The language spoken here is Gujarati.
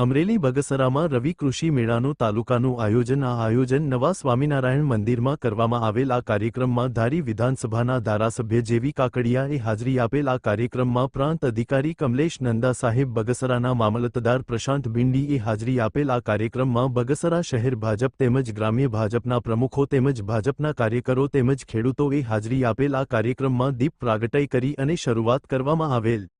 અમરેલી બગસરામાં રવિ કૃષિ મેળાનું તાલુકાનું આયોજન. આ આયોજન નવા સ્વામિનારાયણ મંદિરમાં કરવામાં આવેલ આ કાર્યક્રમમાં ધારી વિધાનસભાના ધારાસભ્ય જેવી કાકડિયાએ હાજરી આપેલ. આ કાર્યક્રમમાં પ્રાંત અધિકારી કમલેશ નંદા સાહેબ, બગસરાના મામલતદાર પ્રશાંત બિંડીએ હાજરી આપેલ. આ કાર્યક્રમમાં બગસરા શહેર ભાજપ તેમજ ગ્રામ્ય ભાજપના પ્રમુખો તેમજ ભાજપના કાર્યકરો તેમજ ખેડૂતોએ હાજરી આપેલ. આ કાર્યક્રમમાં દીપ પ્રાગટય કરી અને શરૂઆત કરવામાં આવેલ.